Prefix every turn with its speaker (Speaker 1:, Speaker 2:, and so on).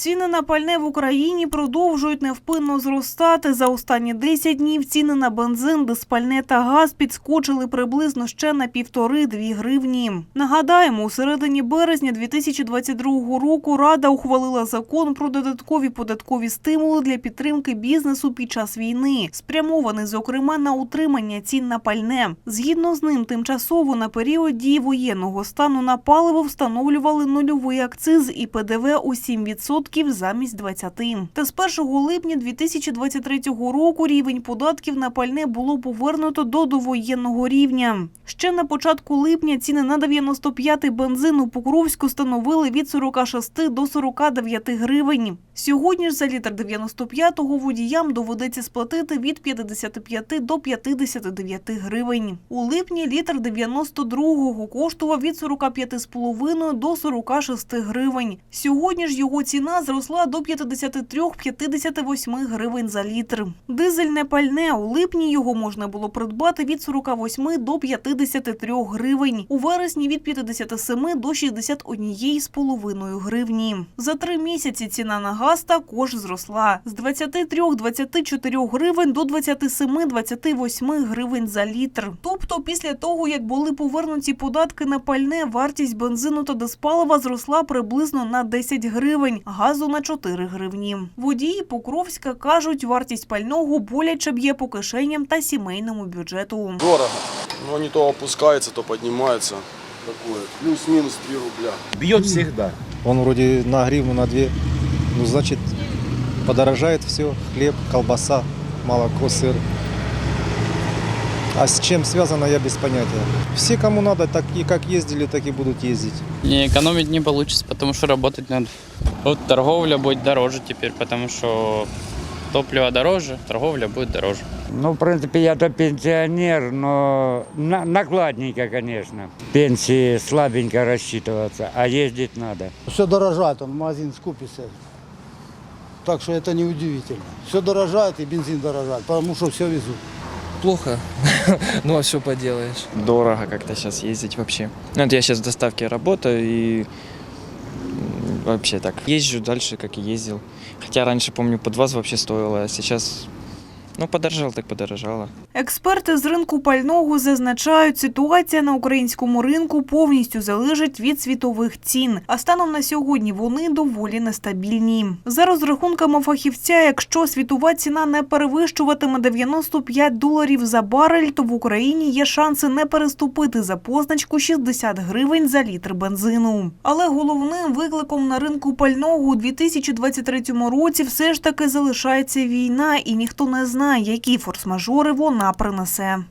Speaker 1: Ціни на пальне в Україні продовжують невпинно зростати. За останні 10 днів ціни на бензин, диспальне та газ підскочили приблизно ще на півтори-дві гривні. Нагадаємо, у середині березня 2022 року Рада ухвалила закон про додаткові податкові стимули для підтримки бізнесу під час війни, спрямований, зокрема, на утримання цін на пальне. Згідно з ним, тимчасово на період дії воєнного стану на паливо встановлювали нульовий акциз і ПДВ у 7% замість 20%. Та з 1 липня 2023 року рівень податків на пальне було повернуто до довоєнного рівня. Ще на початку липня ціни на 95-й бензин у Покровську становили від 46 до 49 гривень. Сьогодні ж за літр 95-го водіям доведеться сплатити від 55 до 59 гривень. У липні літр 92-го коштував від 45,5 до 46 гривень. Сьогодні ж його ціна зросла до 53-58 гривень за літр. Дизельне пальне у липні його можна було придбати від 48 до 53 гривень. У вересні від 57 до 61,5 гривні. За три місяці ціна на газ також зросла з 23-24 гривень до 27-28 гривень за літр. Тобто, після того як були повернуті податки на пальне, вартість бензину та диспалива зросла приблизно на 10 гривень, газу на 4 гривні. Водії Покровська кажуть, вартість пального боляче б'є по кишеням та сімейному бюджету.
Speaker 2: Дорого. Но они то опускаются, то поднимаются. Такое. Плюс-минус 3 рубля.
Speaker 3: Бьет всегда.
Speaker 4: Он вроде на гривну, на две. Ну, значит, подорожает все. Хлеб, колбаса, молоко, сыр. А с чем связано, я без понятия. Все, кому надо, так и как ездили, так и будут ездить.
Speaker 5: Не экономить не получится, потому что работать надо. Вот торговля будет дороже теперь, потому что топливо дороже, торговля будет дороже.
Speaker 6: Ну, в принципе, я-то пенсионер, но на- накладненько, конечно. Пенсии слабенько рассчитываться, а ездить надо.
Speaker 7: Все дорожает, он в магазин скупится. Так что это неудивительно. Все дорожает и бензин дорожает, потому что все везут.
Speaker 8: Плохо, ну а что поделаешь. Дорого как-то сейчас ездить вообще. Ну, вот я сейчас в доставке работаю и вообще так. Езжу дальше, как и ездил. Хотя раньше, помню, под вас вообще стоило, а сейчас, ну, подорожало так подорожало.
Speaker 1: Експерти з ринку пального зазначають, ситуація на українському ринку повністю залежить від світових цін. А станом на сьогодні вони доволі нестабільні. За розрахунками фахівця, якщо світова ціна не перевищуватиме 95 доларів за барель, то в Україні є шанси не переступити за позначку 60 гривень за літр бензину. Але головним викликом на ринку пального у 2023 році все ж таки залишається війна, і ніхто не знає, які форс-мажори вона принесе.